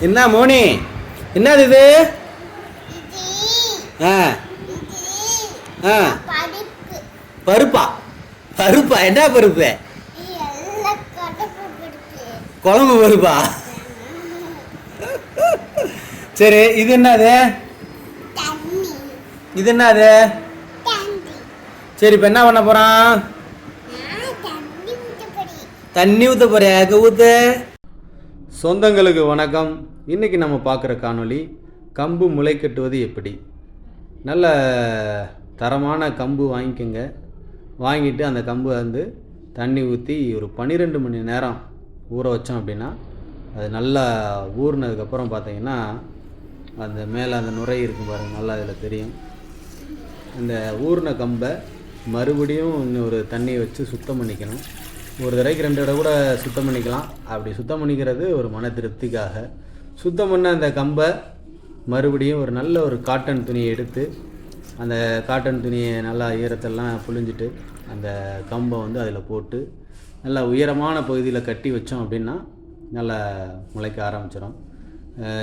என்ன மோனி? என்னது இது? ஆ. ஆ. பருப்பா. பருப்பா? என்ன பருப்பு? குழம்பு பருப்பா? சரி இது என்னது? இது என்னது? சரி இப்போ என்ன பண்ண போறான்? நான் தண்ணி ஊற்ற போறியா? ஊத்து? சொந்தங்களுக்கு வணக்கம். இன்னைக்கு நம்ம பார்க்குற காணொளி கம்பு முளை கட்டுவது எப்படி? நல்ல தரமான கம்பு வாங்கிக்கோங்க. வாங்கிட்டு அந்த கம்பு வந்து தண்ணி ஊற்றி ஒரு பன்னிரெண்டு மணி நேரம் ஊற வச்சோம் அப்படின்னா அது நல்லா ஊறினதுக்கப்புறம் பார்த்தீங்கன்னா அந்த மேலே அந்த நுரை இருக்கும் பாருங்க நல்லா அதில் தெரியும். இந்த ஊறின கம்பை மறுபடியும் இன்னொரு தண்ணியை வச்சு சுத்தம் பண்ணிக்கணும். ஒரு தடவைக்கு ரெண்டு தடவை கூட சுத்தம் பண்ணிக்கலாம். அப்படி சுத்தம் பண்ணிக்கிறது ஒரு மன திருப்திக்காக. சுத்தம் பண்ண அந்த கம்பை மறுபடியும் ஒரு நல்ல ஒரு காட்டன் துணியை எடுத்து அந்த காட்டன் துணியை நல்லா ஈரத்தெல்லாம் புழிஞ்சிட்டு அந்த கம்பை வந்து அதில் போட்டு நல்லா உயரமான பகுதியில் கட்டி வச்சோம் அப்படின்னா நல்லா முளைக்க ஆரம்பிச்சிடும்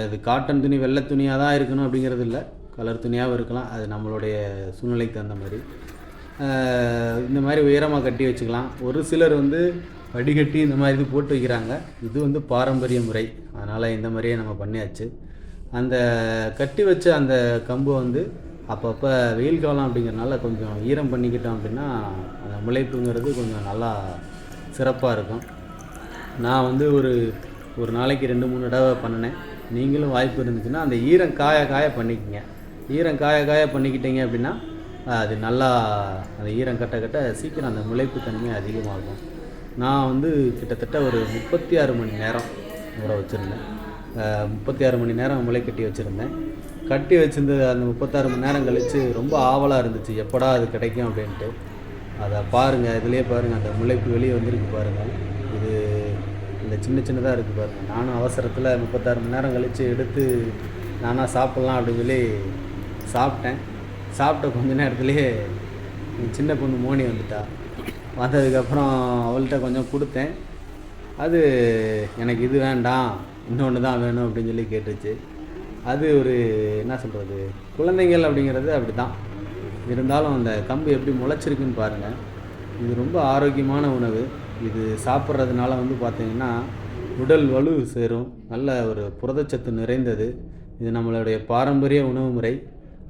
இது காட்டன் துணி வெள்ளை துணியாக தான் இருக்கணும் அப்படிங்கிறது இல்லை. கலர் துணியாகவும் இருக்கலாம். அது நம்மளுடைய சூழ்நிலைக்கு தகுந்த மாதிரி. இந்த மாதிரி உயரமாக கட்டி வச்சுக்கலாம். ஒரு சிலர் வந்து வடிகட்டி இந்த மாதிரி இது போட்டு வைக்கிறாங்க. இது வந்து பாரம்பரிய முறை. அதனால் இந்த மாதிரியே நம்ம பண்ணியாச்சு. அந்த கட்டி வச்ச அந்த கம்பு வந்து அப்பப்போ வெயில் காலம் அப்படிங்கிறனால கொஞ்சம் ஈரம் பண்ணிக்கிட்டோம் அப்படின்னா அந்த முளைப்புங்கிறது கொஞ்சம் நல்லா சிறப்பாக இருக்கும். நான் வந்து ஒரு ஒரு நாளைக்கு ரெண்டு மூணு தடவை பண்ணினேன். நீங்களும் வாய்ப்பு இருந்துச்சுன்னா அந்த ஈரம் காய காய பண்ணிக்கங்க. ஈரம் காய காய பண்ணிக்கிட்டீங்க அப்படின்னா அது நல்லா அந்த ஈரம் கட்ட கட்ட சீக்கிரம் அந்த முளைப்பு தன்மை அதிகமாகும். நான் வந்து கிட்டத்தட்ட ஒரு முப்பத்தி ஆறு மணி நேரம் ஊற வச்சுருந்தேன். முப்பத்தி ஆறு மணி நேரம் முளை கட்டி வச்சுருந்தேன். கட்டி வச்சிருந்தது அந்த முப்பத்தாறு மணி நேரம் கழித்து ரொம்ப ஆவலாக இருந்துச்சு. எப்படா அது கிடைக்கும் அப்படின்ட்டு. அதை பாருங்கள் இதுலேயே பாருங்கள் அந்த முளைப்பு வெளியே வந்திருக்கு பாருங்கள் இது இந்த சின்ன சின்னதாக இருக்குது பாருங்கள் நானும் அவசரத்தில் முப்பத்தாறு மணி நேரம் கழித்து எடுத்து நானாக சாப்பிட்லாம் அப்படின்னு சொல்லி சாப்பிட்டேன். சாப்பிட்ட கொஞ்ச நேரத்துலேயே என் சின்ன பொண்ணு மோனி வந்துட்டா. வந்ததுக்கப்புறம் அவள்கிட்ட கொஞ்சம் கொடுத்தேன். அது எனக்கு இது வேண்டாம் இன்னொன்று தான் வேணும் அப்படின்னு சொல்லி கேட்டுச்சு. அது ஒரு என்ன சொல்கிறது குழந்தைங்கள் அப்படிங்கிறது அப்படி தான் இருந்தாலும் அந்த கம்பு எப்படி முளைச்சிருக்குன்னு பாருங்கள் இது ரொம்ப ஆரோக்கியமான உணவு. இது சாப்பிட்றதுனால வந்து பார்த்திங்கன்னா உடல் வலு சேரும். நல்ல ஒரு புரதச்சத்து நிறைந்தது. இது நம்மளுடைய பாரம்பரிய உணவு முறை.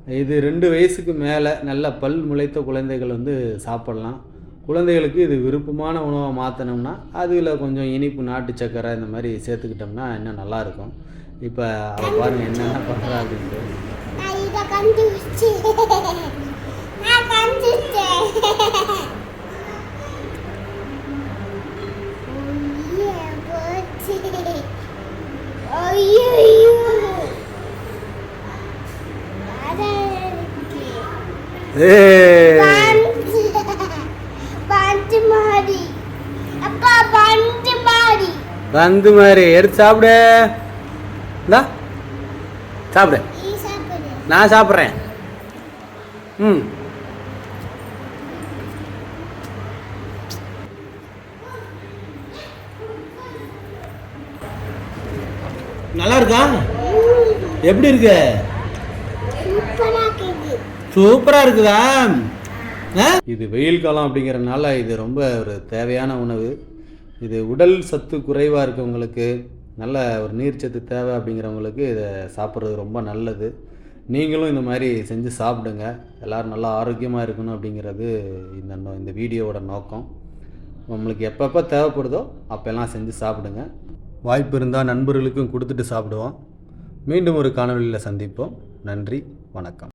இது ரெண்டு வயசுக்கு மேலே நல்ல பல் முளைத்த குழந்தைகள் வந்து சாப்பிட்லாம். குழந்தைகளுக்கு இது விருப்பமான உணவை மாற்றினோம்னா அதில் கொஞ்சம் இனிப்பு நாட்டு சக்கரை இந்த மாதிரி சேர்த்துக்கிட்டோம்னா இன்னும் நல்லாயிருக்கும் இப்போ அவள் பாருங்கள் என்னென்ன பண்ணுறா அப்படின்ட்டு. வந்து மாதிரி எடுத்து சாப்பிடு. இந்தா. சாப்பிடு. நான் சாப்பிட்றேன். ம். நல்லா இருக்கா? எப்படி இருக்கு. சூப்பராக இருக்குதா? இது வெயில் காலம் அப்படிங்கிறனால இது ரொம்ப ஒரு தேவையான உணவு. இது உடல் சத்து குறைவாக இருக்கவங்களுக்கு நல்ல ஒரு நீர்ச்சத்து தேவை அப்படிங்கிறவங்களுக்கு இதை சாப்பிட்றது ரொம்ப நல்லது. நீங்களும் இந்த மாதிரி செஞ்சு சாப்பிடுங்க. எல்லோரும் நல்லா ஆரோக்கியமாக இருக்கணும் அப்படிங்கிறது இந்த இந்த வீடியோவோட நோக்கம். உங்களுக்கு எப்பப்போ தேவைப்படுதோ அப்போல்லாம் செஞ்சு சாப்பிடுங்க. வாய்ப்பு இருந்தால் நண்பர்களுக்கும் கொடுத்துட்டு சாப்பிடுவோம். மீண்டும் ஒரு காணொலியில் சந்திப்போம். நன்றி வணக்கம்.